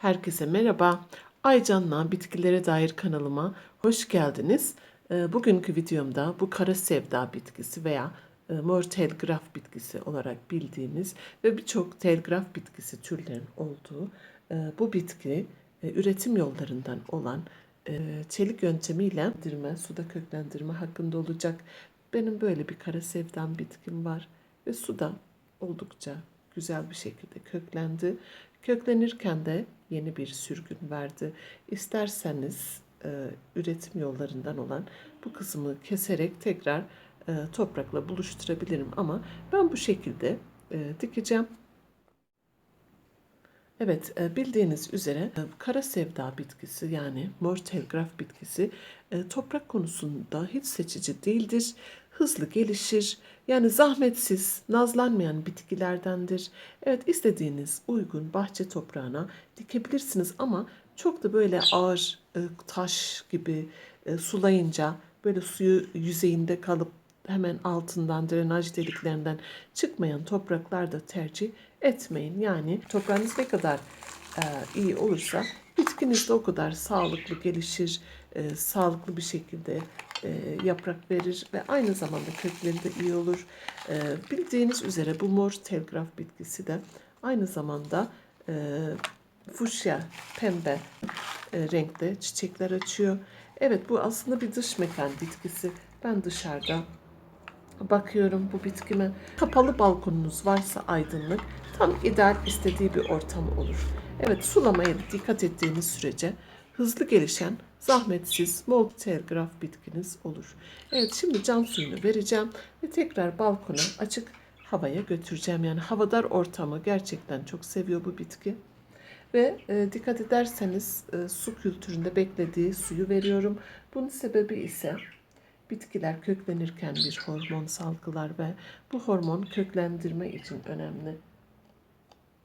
Herkese merhaba. Aycan'la bitkilere dair kanalıma hoş geldiniz. Ee, Bugünkü videomda bu kara sevda bitkisi veya e, mor telgraf bitkisi olarak bildiğimiz ve birçok telgraf bitkisi türlerin olduğu e, bu bitki e, üretim yollarından olan çelik yöntemiyle dirme, suda köklendirme hakkında olacak. Benim böyle bir kara sevdam bitkim var ve suda oldukça güzel bir şekilde köklendi. Köklenirken de yeni bir sürgün verdi. İsterseniz e, üretim yollarından olan bu kısmı keserek tekrar e, toprakla buluşturabilirim ama ben bu şekilde e, dikeceğim. Evet, e, bildiğiniz üzere e, kara sevda bitkisi yani mor telgraf bitkisi e, toprak konusunda hiç seçici değildir. Hızlı gelişir. Yani zahmetsiz, nazlanmayan bitkilerdendir. Evet, istediğiniz uygun bahçe toprağına dikebilirsiniz ama çok da böyle ağır e, taş gibi e, sulayınca böyle suyu yüzeyinde kalıp hemen altından drenaj deliklerinden çıkmayan topraklarda tercih etmeyin. Yani toprağınız ne kadar e, iyi olursa bitkiniz de o kadar sağlıklı gelişir, e, sağlıklı bir şekilde e, yaprak verir ve aynı zamanda kökleri de iyi olur. E, bildiğiniz üzere bu mor telgraf bitkisi de aynı zamanda e, fuşya, pembe e, renkte çiçekler açıyor. Evet bu aslında bir dış mekan bitkisi. Ben dışarıda bakıyorum bu bitkime. Kapalı balkonunuz varsa aydınlık tam ideal istediği bir ortam olur. Evet sulamaya dikkat ettiğiniz sürece hızlı gelişen, zahmetsiz, bol telgraf bitkiniz olur. Evet şimdi cam suyunu vereceğim ve tekrar balkona açık havaya götüreceğim. Yani havadar ortamı gerçekten çok seviyor bu bitki. Ve e, dikkat ederseniz e, su kültüründe beklediği suyu veriyorum. Bunun sebebi ise bitkiler köklenirken bir hormon salgılar ve bu hormon köklendirme için önemli.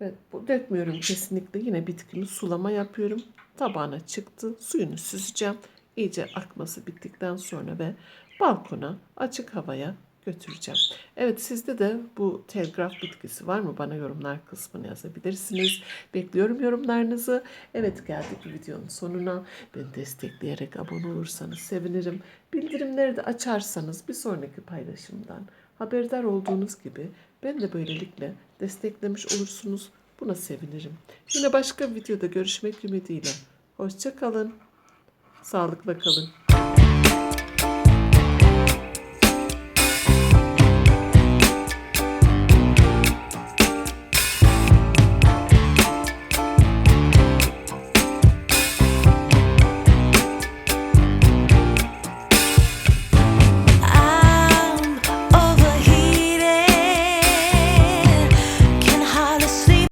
Ve bu dökmüyorum kesinlikle. Yine bitkimi sulama yapıyorum. Tabağına çıktı. Suyunu süzeceğim. İyice akması bittikten sonra ve balkona açık havaya götüreceğim. Evet sizde de bu telgraf bitkisi var mı? Bana yorumlar kısmına yazabilirsiniz. Bekliyorum yorumlarınızı. Evet geldik videonun sonuna. Beni destekleyerek abone olursanız sevinirim. Bildirimleri de açarsanız bir sonraki paylaşımdan haberdar olduğunuz gibi ben de böylelikle desteklemiş olursunuz. Buna sevinirim. Yine başka bir videoda görüşmek ümidiyle. Hoşça kalın. Sağlıkla kalın.